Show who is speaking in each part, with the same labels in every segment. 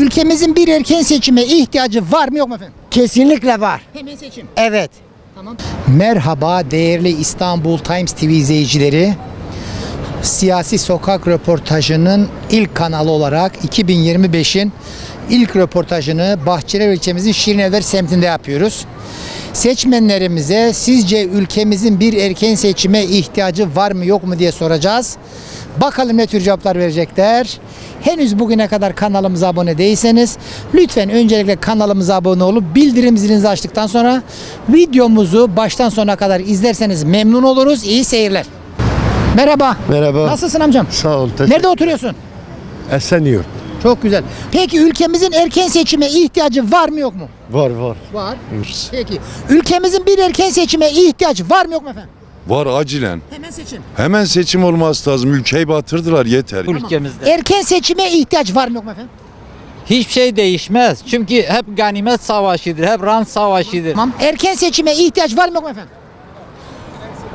Speaker 1: ülkemizin bir erken seçime ihtiyacı var mı yok mu efendim?
Speaker 2: Kesinlikle var.
Speaker 1: Hemen seçim.
Speaker 2: Evet.
Speaker 1: Tamam. Merhaba değerli İstanbul Times TV izleyicileri. Siyasi Sokak röportajının ilk kanalı olarak 2025'in ilk röportajını Bahçeler ilçemizin Şirinevler semtinde yapıyoruz. Seçmenlerimize sizce ülkemizin bir erken seçime ihtiyacı var mı yok mu diye soracağız. Bakalım ne tür cevaplar verecekler. Henüz bugüne kadar kanalımıza abone değilseniz lütfen öncelikle kanalımıza abone olup bildirim zilinizi açtıktan sonra videomuzu baştan sona kadar izlerseniz memnun oluruz. İyi seyirler. Merhaba.
Speaker 3: Merhaba.
Speaker 1: Nasılsın amcam?
Speaker 3: Sağ ol. Teşekkür.
Speaker 1: Nerede oturuyorsun?
Speaker 3: Esenyurt.
Speaker 1: Çok güzel. Peki ülkemizin erken seçime ihtiyacı var mı yok mu?
Speaker 3: Var var.
Speaker 1: Var. Peki ülkemizin bir erken seçime ihtiyacı var mı yok mu efendim?
Speaker 4: Var acilen.
Speaker 1: Hemen seçim.
Speaker 4: Hemen seçim olması lazım. Ülkeyi batırdılar yeter.
Speaker 5: ülkemizde.
Speaker 1: Erken seçime ihtiyaç var mı yok mu efendim?
Speaker 5: Hiçbir şey değişmez. Çünkü hep ganimet savaşıdır, hep rant savaşıdır.
Speaker 1: Tamam. Erken seçime ihtiyaç var mı yok mu efendim?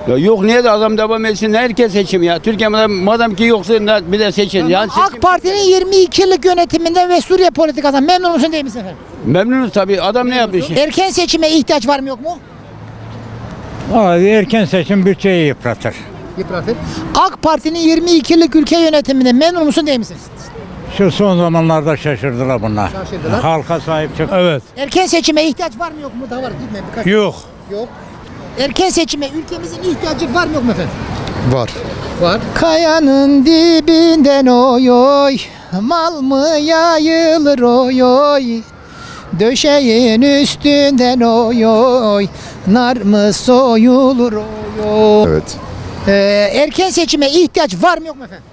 Speaker 6: Ya yok niye de adam devam etsin herkes seçim ya. Türkiye madem, madem ki yoksa bir de seçin. Yani seçim,
Speaker 1: AK Parti'nin 22 yıllık yönetiminden ve Suriye politikasından memnun musun değil misin efendim?
Speaker 6: memnunuz tabii. Adam ne yapmış?
Speaker 1: Erken seçime ihtiyaç var mı yok mu?
Speaker 7: Abi erken seçim bütçeyi yıpratır.
Speaker 1: Yıpratır. AK Parti'nin 22 yıllık ülke yönetiminden memnun musun değil misin?
Speaker 7: Şu son zamanlarda şaşırdılar bunlar.
Speaker 1: Şaşırdılar.
Speaker 7: Halka sahip çık. Evet.
Speaker 1: Erken seçime ihtiyaç var mı yok mu? Daha var gitme birkaç.
Speaker 7: Yok.
Speaker 1: Yok. Erken seçime ülkemizin ihtiyacı var mı yok mu efendim?
Speaker 3: Var.
Speaker 1: Var. Kayanın dibinden oy oy Mal mı yayılır oy oy Döşeğin üstünden oy oy Nar mı soyulur oy oy
Speaker 3: Evet.
Speaker 1: Ee, Erken seçime ihtiyaç var mı yok mu efendim?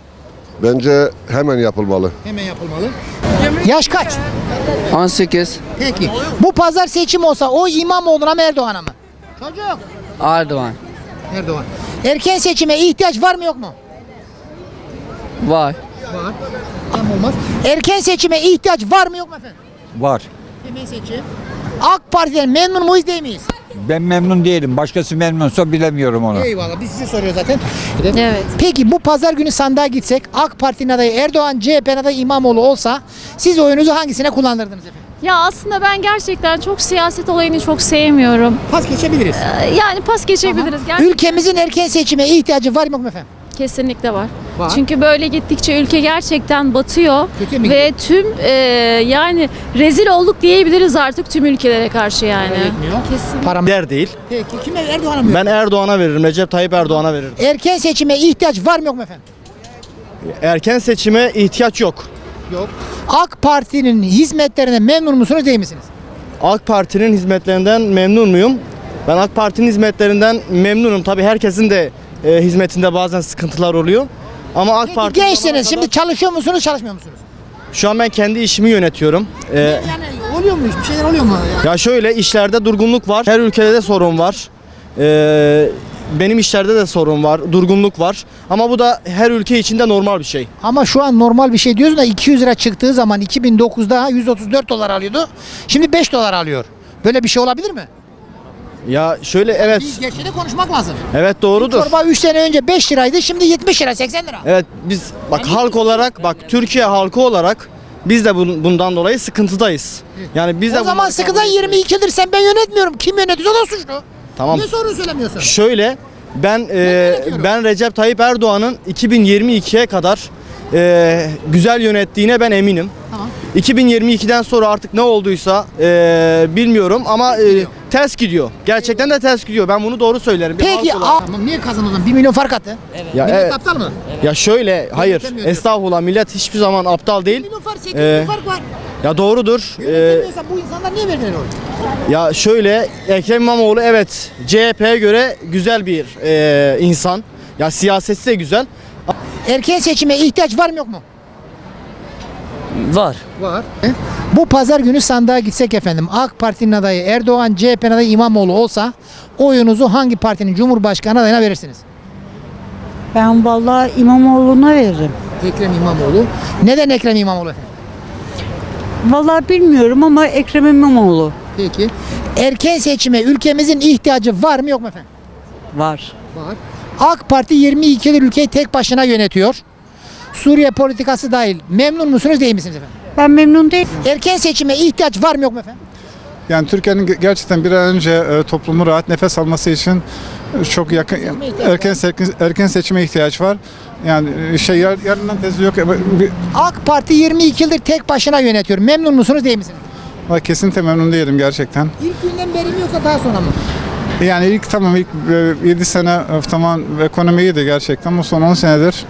Speaker 3: Bence hemen yapılmalı.
Speaker 1: Hemen yapılmalı. Yaş kaç?
Speaker 8: 18
Speaker 1: Peki. Bu pazar seçim olsa o İmamoğlu'na mı Erdoğan'a mı? Çocuk.
Speaker 8: Erdoğan
Speaker 1: Erdoğan. Erken seçime ihtiyaç var mı yok mu?
Speaker 8: var.
Speaker 1: Var. Tam olmaz. Erken seçime ihtiyaç var mı yok mu efendim?
Speaker 5: Var.
Speaker 1: Seçim. AK Parti'den memnun muyuz değil miyiz?
Speaker 5: Ben memnun değilim. Başkası memnunsa bilemiyorum onu.
Speaker 1: Eyvallah biz size soruyor zaten.
Speaker 9: Evet.
Speaker 1: Peki bu pazar günü sandığa gitsek AK Parti'nin adayı Erdoğan, CHP'nin adayı İmamoğlu olsa siz oyunuzu hangisine kullanırdınız efendim?
Speaker 9: Ya aslında ben gerçekten çok siyaset olayını çok sevmiyorum.
Speaker 1: Pas geçebiliriz.
Speaker 9: Ee, Yani pas geçebiliriz. Gerçekten
Speaker 1: Ülkemizin erken seçime ihtiyacı var mı efendim?
Speaker 9: Kesinlikle var.
Speaker 1: Var.
Speaker 9: Çünkü böyle gittikçe ülke gerçekten batıyor ve tüm e, yani rezil olduk diyebiliriz artık tüm ülkelere karşı yani.
Speaker 1: yetmiyor.
Speaker 9: Kesin.
Speaker 1: Param.
Speaker 10: Der değil.
Speaker 1: Peki kime Erdoğan'a mı?
Speaker 10: Ben Erdoğan'a veririm. Recep Tayyip Erdoğan'a veririm.
Speaker 1: Erken seçime ihtiyaç var mı yok mu efendim?
Speaker 10: Erken seçime ihtiyaç yok.
Speaker 1: Yok. AK Parti'nin hizmetlerine memnun musunuz değil misiniz?
Speaker 10: AK Parti'nin hizmetlerinden memnun muyum? Ben AK Parti'nin hizmetlerinden memnunum. Tabii herkesin de e, hizmetinde bazen sıkıntılar oluyor. Ama AK
Speaker 1: Peki
Speaker 10: Parti
Speaker 1: gençsiniz şimdi çalışıyor musunuz çalışmıyor musunuz?
Speaker 10: şu an ben kendi işimi yönetiyorum. E,
Speaker 1: Yani oluyor mu? Bir şeyler oluyor mu? Yani?
Speaker 10: ya şöyle işlerde durgunluk var. Her ülkede de sorun var. E, benim işlerde de sorun var, durgunluk var. Ama bu da her ülke içinde normal bir şey.
Speaker 1: Ama şu an normal bir şey diyorsun da 200 lira çıktığı zaman 2009'da 134 dolar alıyordu. Şimdi 5 dolar alıyor. Böyle bir şey olabilir mi?
Speaker 10: Ya şöyle evet,
Speaker 1: Biz de konuşmak lazım.
Speaker 10: evet doğrudur.
Speaker 1: Çorba 3 sene önce 5 liraydı şimdi 70 lira 80 lira.
Speaker 10: Evet biz bak halk olarak bak Türkiye halkı olarak biz de bun- bundan dolayı sıkıntıdayız. Yani biz de
Speaker 1: o zaman
Speaker 10: bunları
Speaker 1: sıkıdan
Speaker 10: kabul etmiyoruz.
Speaker 1: 22 yıldır sen ben yönetmiyorum. Kim yönetiyorsa o da suçlu.
Speaker 10: Tamam.
Speaker 1: Niye sorun söylemiyorsun?
Speaker 10: Şöyle ben e,
Speaker 1: yönetiyorum.
Speaker 10: ben Recep Tayyip Erdoğan'ın 2022'ye kadar e, güzel yönettiğine ben eminim.
Speaker 1: Tamam.
Speaker 10: 2022'den sonra artık ne olduysa e, bilmiyorum ama e, ters gidiyor. Gerçekten de ters gidiyor. Ben bunu doğru söylerim. Bir
Speaker 1: Peki
Speaker 10: halk olarak-
Speaker 1: a- tamam, niye kazanırdın? 1 milyon fark attı.
Speaker 10: ya,
Speaker 1: Millet
Speaker 10: evet.
Speaker 1: aptal mı?
Speaker 10: ya şöyle hayır
Speaker 1: diyor.
Speaker 10: estağfurullah millet hiçbir zaman aptal
Speaker 1: 1
Speaker 10: değil.
Speaker 1: milyon fark 8
Speaker 10: Ee,
Speaker 1: milyon fark var.
Speaker 10: Ya doğrudur. E,
Speaker 1: Yönetemiyorsan bu insanlar niye verdiler oyu?
Speaker 10: Ya şöyle Ekrem İmamoğlu evet CHP'ye göre güzel bir e, insan. Ya siyaseti de güzel.
Speaker 1: Erken seçime ihtiyaç var mı yok mu?
Speaker 8: Var.
Speaker 1: Var. Bu pazar günü sandığa gitsek efendim AK Parti'nin adayı Erdoğan, CHP'nin adayı İmamoğlu olsa oyunuzu hangi partinin Cumhurbaşkanı adayına verirsiniz?
Speaker 2: Ben vallahi İmamoğlu'na veririm.
Speaker 1: Ekrem İmamoğlu. Neden Ekrem İmamoğlu efendim?
Speaker 2: Vallahi bilmiyorum ama Ekrem İmamoğlu
Speaker 1: Peki. Erken seçime ülkemizin ihtiyacı var mı yok mu efendim?
Speaker 2: var.
Speaker 1: Var. AK Parti 22 yıldır ülkeyi tek başına yönetiyor. Suriye politikası dahil. Memnun musunuz değil misiniz efendim?
Speaker 2: Ben memnun değilim.
Speaker 1: Erken seçime ihtiyaç var mı yok mu efendim?
Speaker 11: Yani Türkiye'nin ge- gerçekten bir an önce e, toplumu rahat nefes alması için e, çok yakın erken se- erken seçime ihtiyaç var. Yani e, şey yar, yarından tezi yok. E, bir-
Speaker 1: AK Parti 22 yıldır tek başına yönetiyor. Memnun musunuz değil misiniz?
Speaker 11: Valla Kesinlikle memnun değilim gerçekten.
Speaker 1: İlk günden beri mi yoksa daha sonra mı?
Speaker 11: Yani ilk tamam ilk 7 sene e, tamam ekonomi iyiydi gerçekten ama son 10 senedir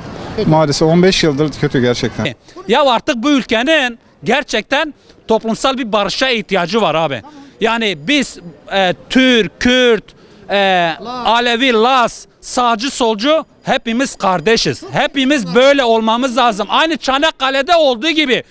Speaker 11: maalesef 15 yıldır kötü gerçekten.
Speaker 12: Ya artık bu ülkenin gerçekten toplumsal bir barışa ihtiyacı var abi. Yani biz e, Türk, Kürt, e, Alevi, Laz, sağcı, solcu hepimiz kardeşiz. Hepimiz böyle olmamız lazım. Aynı Çanakkale'de olduğu gibi